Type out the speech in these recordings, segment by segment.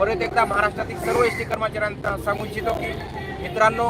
परत एकदा महाराष्ट्रातील सर्व एस टी कर्मचाऱ्यांना सांगू इच्छितो की मित्रांनो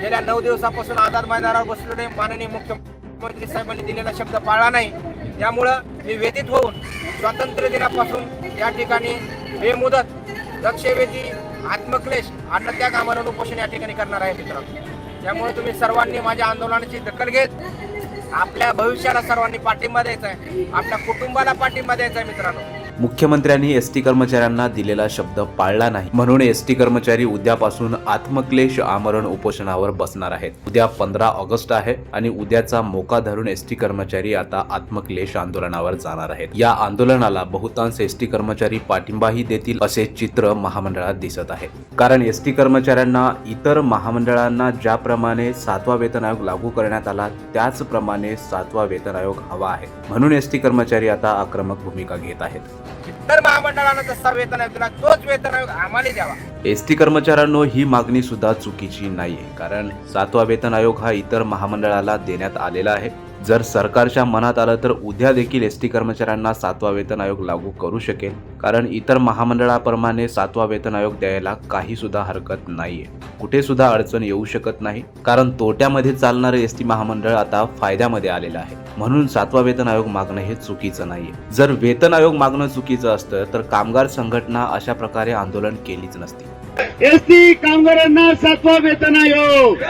गेल्या नऊ दिवसापासून आझाद मैदानावर बसलेले माननीय मुख्यमंत्री साहेबांनी दिलेला शब्द पाळला नाही. त्यामुळं मी व्यतीत होऊन स्वातंत्र्य दिनापासून या ठिकाणी बेमुदत लक्षवेधी आत्मक्लेश अन्नत्याग आमरण उपोषण या ठिकाणी करणार आहे मित्रांनो. त्यामुळे तुम्ही सर्वांनी माझ्या आंदोलनाची दखल घेत आपल्या भविष्याला सर्वांनी पाठिंबा द्यायचा आहे. आपल्या कुटुंबाला पाठिंबा द्यायचा आहे मित्रांनो. मुख्यमंत्र्यांनी एस टी कर्मचाऱ्यांना दिलेला शब्द पाळला नाही. म्हणून एस टी कर्मचारी उद्यापासून आत्मक्लेश आमरण उपोषणावर बसणार आहेत. उद्या पंधरा ऑगस्ट आहे आणि उद्याचा मोका धरून एस टी कर्मचारी आता आत्मक्लेश आंदोलनावर जाणार आहेत. या आंदोलनाला बहुतांश एस टी कर्मचारी पाठिंबाही देतील असे चित्र महामंडळात दिसत आहे. कारण एस टी कर्मचाऱ्यांना इतर महामंडळांना ज्याप्रमाणे सातवा वेतन आयोग लागू करण्यात आला त्याचप्रमाणे सातवा वेतन आयोग हवा आहे. म्हणून एस टी कर्मचारी आता आक्रमक भूमिका घेत आहेत. इतर महामंडळानं जसा वेतन आहे तुला तोच वेतन आम्हाला द्यावा. एस टी कर्मचाऱ्यांनो ही मागणी सुद्धा चुकीची नाहीये कारण सातवा वेतन आयोग हा इतर महामंडळाला देण्यात आलेला आहे. जर सरकारच्या मनात आलं तर उद्या देखील एस टी कर्मचाऱ्यांना सातवा वेतन आयोग लागू करू शकेल. कारण इतर महामंडळाप्रमाणे सातवा वेतन आयोग द्यायला काही सुद्धा हरकत नाहीये. कुठे सुद्धा अडचण येऊ शकत नाही. कारण तोट्यामध्ये चालणारं एस टी महामंडळ आता फायद्यामध्ये आलेलं आहे. म्हणून सातवा वेतन आयोग मागणं हे चुकीचं नाहीये. जर वेतन आयोग मागणं चुकीचं असतं तर कामगार संघटना अशा प्रकारे आंदोलन केलीच नसती. एसटी कामगारांना सातवा वेतन आयोग.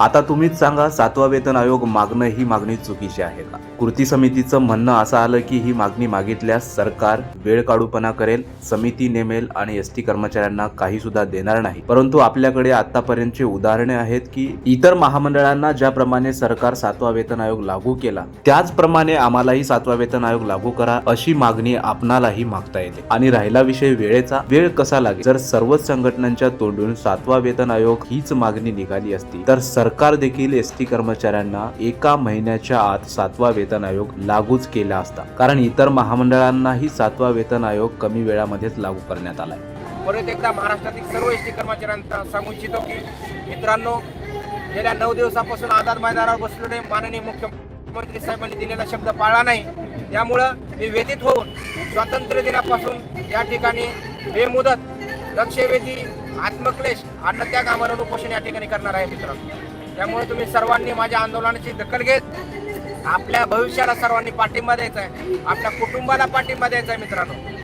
आता तुम्हीच सांगा सातवा वेतन आयोग मागणं ही मागणी चुकीची आहे का? कृती समितीचं म्हणणं असं आलं की ही मागणी मागितल्यास सरकार वेळ काढूपणा करेल समिती नेमेल आणि एस टी कर्मचाऱ्यांना काही सुद्धा देणार नाही. परंतु आपल्याकडे आतापर्यंतची उदाहरणे आहेत की इतर महामंडळांना ज्याप्रमाणे सरकार सातवा वेतन आयोग लागू केला त्याचप्रमाणे आम्हालाही सातवा वेतन आयोग लागू करा अशी मागणी आपणालाही मागता येते. आणि राहिला विषय वेळेचा वेळ कसा लागेल? जर सर्वच संघटनांच्या तोंडून सातवा वेतन आयोग हीच मागणी निघाली असती. तर सरकार देखील एस टी कर्मचाऱ्यांना एका महिन्याच्या आत सातवा वेतन आयोग लागूच केला असता. कारण इतर महामंडळांनाही सातवा वेतन आयोग कमी वेळामध्येच लागू करण्यात आलाय. परत एकदा महाराष्ट्रातील सर्व एस टी कर्मचाऱ्यांना सांगू इच्छितो की मित्रांनो गेल्या नऊ दिवसापासून आधार मैदानावर बसलेले माननीय मुख्यमंत्री साहेबांनी दिलेला शब्द पाळला नाही. त्यामुळं मी व्यतीत होऊन स्वातंत्र्य दिनापासून या ठिकाणी बेमुदत लक्षवेधी आत्मक्लेश अन्नत्याग आम्हाला उपोषण या ठिकाणी करणार आहे मित्रांनो. त्यामुळे तुम्ही सर्वांनी माझ्या आंदोलनाची दखल घेत आपल्या भविष्याला सर्वांनी पाठिंबा द्यायचा आहे. आपल्या कुटुंबाला पाठिंबा द्यायचा आहे मित्रांनो.